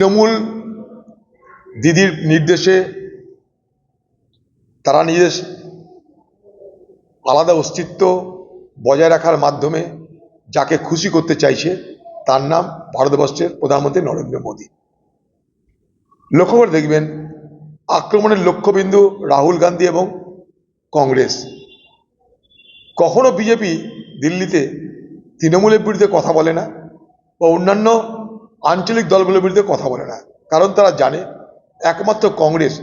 তৃণমূল দিদির নির্দেশে তারা নিজের আলাদা অস্তিত্ব বজায় রাখার মাধ্যমে যাকে খুশি করতে চাইছে, তার নাম ভারতবর্ষের প্রধানমন্ত্রী নরেন্দ্র মোদী। লক্ষ্য করে দেখবেন, আক্রমণের লক্ষ্যবিন্দু রাহুল গান্ধী এবং কংগ্রেস। কখনো বিজেপি দিল্লিতে তৃণমূলের বিরুদ্ধে কথা বলে না বা অন্যান্য আঞ্চলিক দলগুলোর বিরুদ্ধে কথা বলে না। কারণ তারা জানে, একমাত্র কংগ্রেস,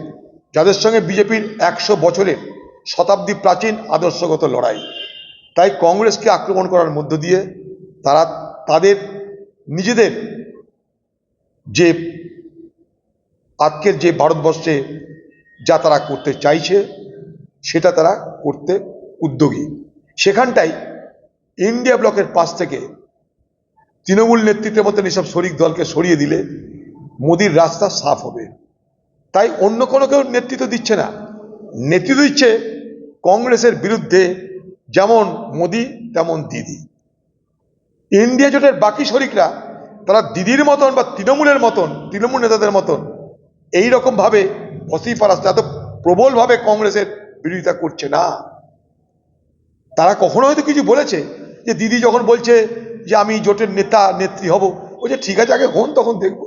যাদের সঙ্গে বিজেপির একশো বছরের শতাব্দী প্রাচীন আদর্শগত লড়াই। তাই কংগ্রেসকে আক্রমণ করার মধ্য দিয়ে তারা তাদের নিজেদের যে আজকের যে ভারতবর্ষে যা তারা করতে চাইছে, সেটা তারা করতে উদ্যোগী। সেখানটাই ইন্ডিয়া ব্লকের পাশ থেকে তৃণমূল নেতৃত্বের মতন এসব শরিক দলকে সরিয়ে দিলে মোদির রাস্তা সাফ হবে। তাই অন্য কোনো কেউ নেতৃত্ব দিচ্ছে না। নেতৃত্ব দিচ্ছে কংগ্রেসের বিরুদ্ধে যেমন মোদি, তেমন দিদি। ইন্ডিয়া জোটের বাকি শরিকরা, তারা দিদির মতন বা তৃণমূলের মতন, তৃণমূল নেতাদের মতন এই রকম ভাবে ভসিফারাস এত প্রবলভাবে কংগ্রেসের বিরোধিতা করছে না। তারা কখনো হয়তো কিছু বলেছে যে দিদি যখন বলছে যে আমি জোটের নেতা, নেত্রী হব। বলছে ঠিক আছে, আগে হন, তখন দেখব।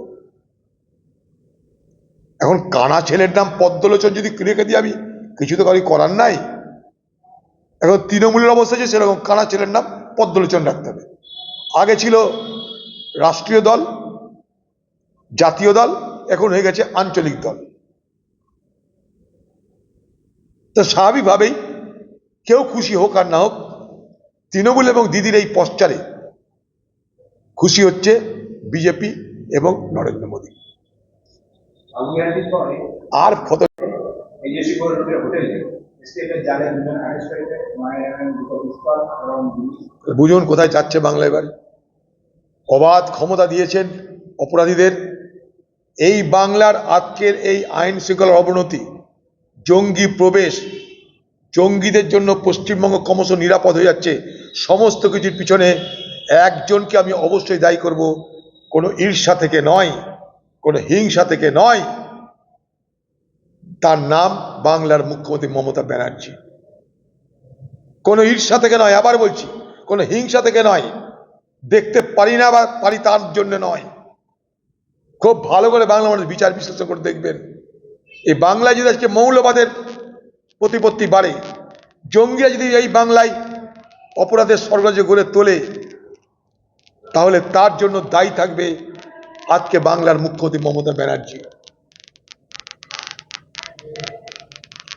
এখন কানা ছেলের নাম পদ্মলোচন যদি রেখে দিই আমি, কিছু তো কারি করার নাই। এখন তৃণমূলের অবস্থা যে সেরকম, কানা ছেলের নাম পদ্মলোচন রাখতে হবে। আগে ছিল রাষ্ট্রীয় দল, জাতীয় দল, এখন হয়ে গেছে আঞ্চলিক দল। তো স্বাভাবিকভাবেই কেউ খুশি হোক আর না হোক, তৃণমূল এবং দিদির এই পশ্চারে খুশি হচ্ছে বিজেপি এবং নরেন্দ্র মোদী। আর ফত বুঝুন কোথায় যাচ্ছে বাংলা এবার? অবাধ ক্ষমতা দিয়েছেন অপরাধীদের। এই বাংলার আজকের এই আইন শৃঙ্খলার অবনতি জঙ্গি প্রবেশ জঙ্গিদের জন্য পশ্চিমবঙ্গ ক্রমশ নিরাপদ হয়ে যাচ্ছে সমস্ত কিছুর পিছনে একজনকে আমি অবশ্যই দায়ী করব। কোনো ঈর্ষা থেকে নয়, কোনো হিংসা থেকে নয়। তার নাম বাংলার মুখ্যমন্ত্রী মমতা ব্যানার্জি। কোনো ঈর্ষা থেকে নয়, আবার বলছি, কোনো হিংসা থেকে নয়। দেখতে পারি না বা পারি তার জন্য নয়। খুব ভালো করে বাংলা মানুষ বিচার বিশ্লেষণ করে দেখবেন। এই বাংলায় যদি আজকে মৌলবাদের প্রতিপত্তি বাড়ে, জঙ্গিরা যদি এই বাংলায় অপরাধের স্বর্গরাজ্য গড়ে তোলে তাহলে তার জন্য দায়ী থাকবে আজকে বাংলার মুখ্যমন্ত্রী মমতা ব্যানার্জি।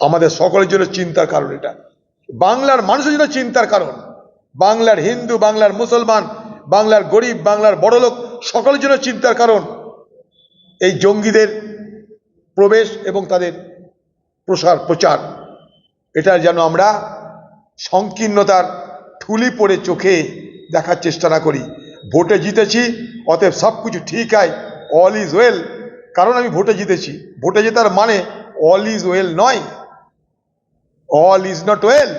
আমাদের সকলের জন্য চিন্তার কারণ এটা। বাংলার মানুষের জন্য চিন্তার কারণ। বাংলার হিন্দু, বাংলার মুসলমান, বাংলার গরিব, বাংলার বড়লোক, সকলের জন্য চিন্তার কারণ এই জঙ্গিদের প্রবেশ এবং তাদের প্রসার, প্রচার। এটা যেন আমরা সংকীর্ণতার ঠুলি পড়ে চোখে দেখার চেষ্টা না করি। ভোটে জিতেছি অতএব সব কিছু ঠিক আয় অল ইজ ওয়েল কারণ আমি ভোটে জিতেছি। ভোটে জেতার মানে অল ইজ ওয়েল নয়। অল ইজ নট ওয়েল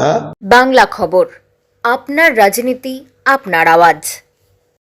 হ্যাঁ? বাংলা খবর আপনার রাজনীতি আপনার আওয়াজ।